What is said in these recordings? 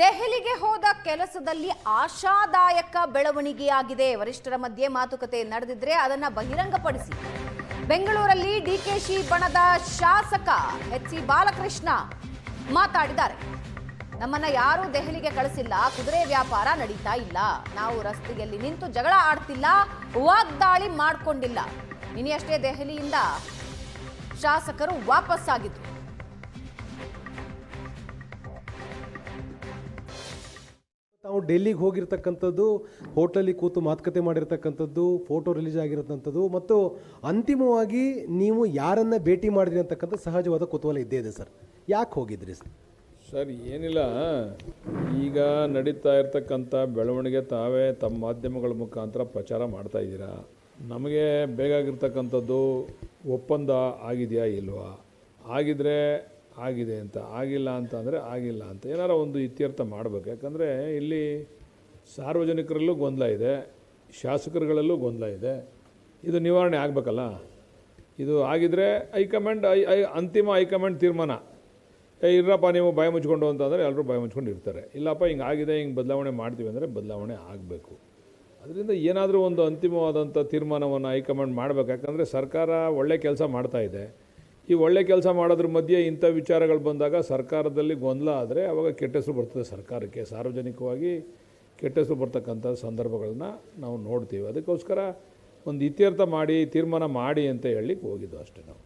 ದೆಹಲಿಗೆ ಹೋದ ಕೆಲಸದಲ್ಲಿ ಆಶಾದಾಯಕ ಬೆಳವಣಿಗೆಯಾಗಿದೆ. ವರಿಷ್ಠರ ಮಧ್ಯೆ ಮಾತುಕತೆ ನಡೆದಿದ್ರೆ ಅದನ್ನ ಬಹಿರಂಗಪಡಿಸಿ. ಬೆಂಗಳೂರಲ್ಲಿ ಡಿಕೆಶಿ ಬಣದ ಶಾಸಕ ಎಚ್ ಸಿ ಬಾಲಕೃಷ್ಣ ಮಾತಾಡಿದ್ದಾರೆ. ನಮ್ಮನ್ನ ಯಾರೂ ದೆಹಲಿಗೆ ಕಳಿಸಿಲ್ಲ, ಕುದುರೆ ವ್ಯಾಪಾರ ನಡೀತಾ ಇಲ್ಲ. ನಾವು ರಸ್ತೆಯಲ್ಲಿ ನಿಂತು ಜಗಳ ಆಡ್ತಿಲ್ಲ, ವಾಗ್ದಾಳಿ ಮಾಡಿಕೊಂಡಿಲ್ಲ. ನಿನ್ನೆಯಷ್ಟೇ ದೆಹಲಿಯಿಂದ ಶಾಸಕರು ವಾಪಸ್ಸಾಗಿದ್ರು. ತಾವು ಡೆಲ್ಲಿಗೆ ಹೋಗಿರ್ತಕ್ಕಂಥದ್ದು, ಹೋಟ್ಲಲ್ಲಿ ಕೂತು ಮಾತುಕತೆ ಮಾಡಿರ್ತಕ್ಕಂಥದ್ದು, ಫೋಟೋ ರಿಲೀಸ್ ಆಗಿರತಕ್ಕಂಥದ್ದು, ಮತ್ತು ಅಂತಿಮವಾಗಿ ನೀವು ಯಾರನ್ನು ಭೇಟಿ ಮಾಡಿದ್ರಿ ಅಂತಕ್ಕಂಥ ಸಹಜವಾದ ಕುತೂಹಲ ಇದ್ದೇ ಇದೆ ಸರ್. ಯಾಕೆ ಹೋಗಿದ್ರಿ ಸರ್? ಸರ್, ಏನಿಲ್ಲ. ಈಗ ನಡೀತಾ ಇರ್ತಕ್ಕಂಥ ಬೆಳವಣಿಗೆ ತಾವೇ ತಮ್ಮ ಮಾಧ್ಯಮಗಳ ಮುಖಾಂತರ ಪ್ರಚಾರ ಮಾಡ್ತಾ ಇದ್ದೀರಾ? ನಮಗೆ ಬೇಕಾಗಿರ್ತಕ್ಕಂಥದ್ದು ಒಪ್ಪಂದ ಆಗಿದೆಯಾ ಇಲ್ವಾ? ಆಗಿದ್ರೆ ಆಗಿದೆ ಅಂತ, ಆಗಿಲ್ಲ ಅಂತ ಅಂದರೆ ಆಗಿಲ್ಲ ಅಂತ. ಏನಾರ ಒಂದು ಇತ್ಯರ್ಥ ಮಾಡಬೇಕು. ಯಾಕಂದರೆ ಇಲ್ಲಿ ಸಾರ್ವಜನಿಕರಲ್ಲೂ ಗೊಂದಲ ಇದೆ, ಶಾಸಕರುಗಳಲ್ಲೂ ಗೊಂದಲ ಇದೆ. ಇದು ನಿವಾರಣೆ ಆಗಬೇಕಲ್ಲ? ಇದು ಆಗಿದ್ರೆ ಹೈಕಮಾಂಡ್ ಐ ಐ ಅಂತಿಮ ಹೈಕಮಾಂಡ್ ತೀರ್ಮಾನ. ಏ ಇರಪ್ಪ ನೀವು ಭಯ ಮುಚ್ಕೊಂಡು ಅಂತಂದರೆ ಎಲ್ಲರೂ ಭಯ ಮುಚ್ಕೊಂಡು ಇರ್ತಾರೆ. ಇಲ್ಲಪ್ಪ, ಹಿಂಗೆ ಆಗಿದೆ, ಹಿಂಗೆ ಬದಲಾವಣೆ ಮಾಡ್ತೀವಿ ಅಂದರೆ ಬದಲಾವಣೆ ಆಗಬೇಕು. ಅದರಿಂದ ಏನಾದರೂ ಒಂದು ಅಂತಿಮವಾದಂಥ ತೀರ್ಮಾನವನ್ನು ಹೈಕಮಾಂಡ್ ಮಾಡಬೇಕು. ಯಾಕಂದರೆ ಸರ್ಕಾರ ಒಳ್ಳೆ ಕೆಲಸ ಮಾಡ್ತಾಯಿದೆ ಈ ಒಳ್ಳೆ ಕೆಲಸ ಮಾಡೋದ್ರ ಮಧ್ಯೆ ಇಂಥ ವಿಚಾರಗಳು ಬಂದಾಗ ಸರ್ಕಾರದಲ್ಲಿ ಗೊಂದಲ ಆದರೆ ಅವಾಗ ಕೆಟ್ಟ ಹೆಸರು ಬರ್ತದೆ ಸರ್ಕಾರಕ್ಕೆ. ಸಾರ್ವಜನಿಕವಾಗಿ ಕೆಟ್ಟ ಹೆಸರು ಬರ್ತಕ್ಕಂಥ ಸಂದರ್ಭಗಳನ್ನ ನಾವು ನೋಡ್ತೀವಿ. ಅದಕ್ಕೋಸ್ಕರ ಒಂದು ಇತ್ಯರ್ಥ ಮಾಡಿ, ತೀರ್ಮಾನ ಮಾಡಿ ಅಂತ ಹೇಳಲಿಕ್ಕೆ ಹೋಗಿದ್ದು ಅಷ್ಟೇ ನಾವು.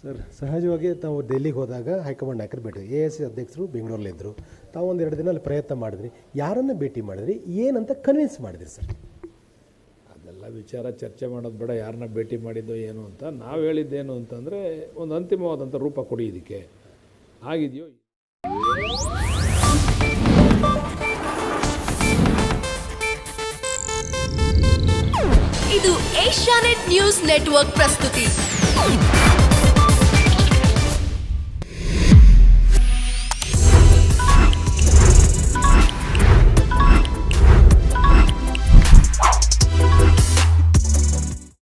ಸರ್, ಸಹಜವಾಗಿ ತಾವು ಡೆಲ್ಲಿಗೆ ಹೋದಾಗ ಹೈಕಮಾಂಡ್ ನಾಯಕರು ಭೇಟಿ ಎ ಎಸ್ ಅಧ್ಯಕ್ಷರು ಬೆಂಗಳೂರಲ್ಲಿದ್ದರು ತಾವು ಒಂದು ಎರಡು ದಿನ ಅಲ್ಲಿ ಪ್ರಯತ್ನ ಮಾಡಿದ್ರಿ. ಯಾರನ್ನ ಭೇಟಿ ಮಾಡಿದ್ರಿ? ಏನಂತ ಕನ್ವಿನ್ಸ್ ಮಾಡಿದ್ರಿ ಸರ್? ಅದೆಲ್ಲ ವಿಚಾರ, ಚರ್ಚೆ ಮಾಡೋದು ಬೇಡ, ಯಾರನ್ನ ಭೇಟಿ ಮಾಡಿದ್ದೋ ಏನು ಅಂತ. ನಾವು ಹೇಳಿದ್ದೇನು ಅಂತಂದರೆ, ಒಂದು ಅಂತಿಮವಾದಂಥ ರೂಪ ಕೊಡಿ ಇದಕ್ಕೆ. ಆಗಿದೆಯೋ? ಇದು ಏಷ್ಯಾನೆಟ್ ನ್ಯೂಸ್ ನೆಟ್ವರ್ಕ್ ಪ್ರಸ್ತುತಿ.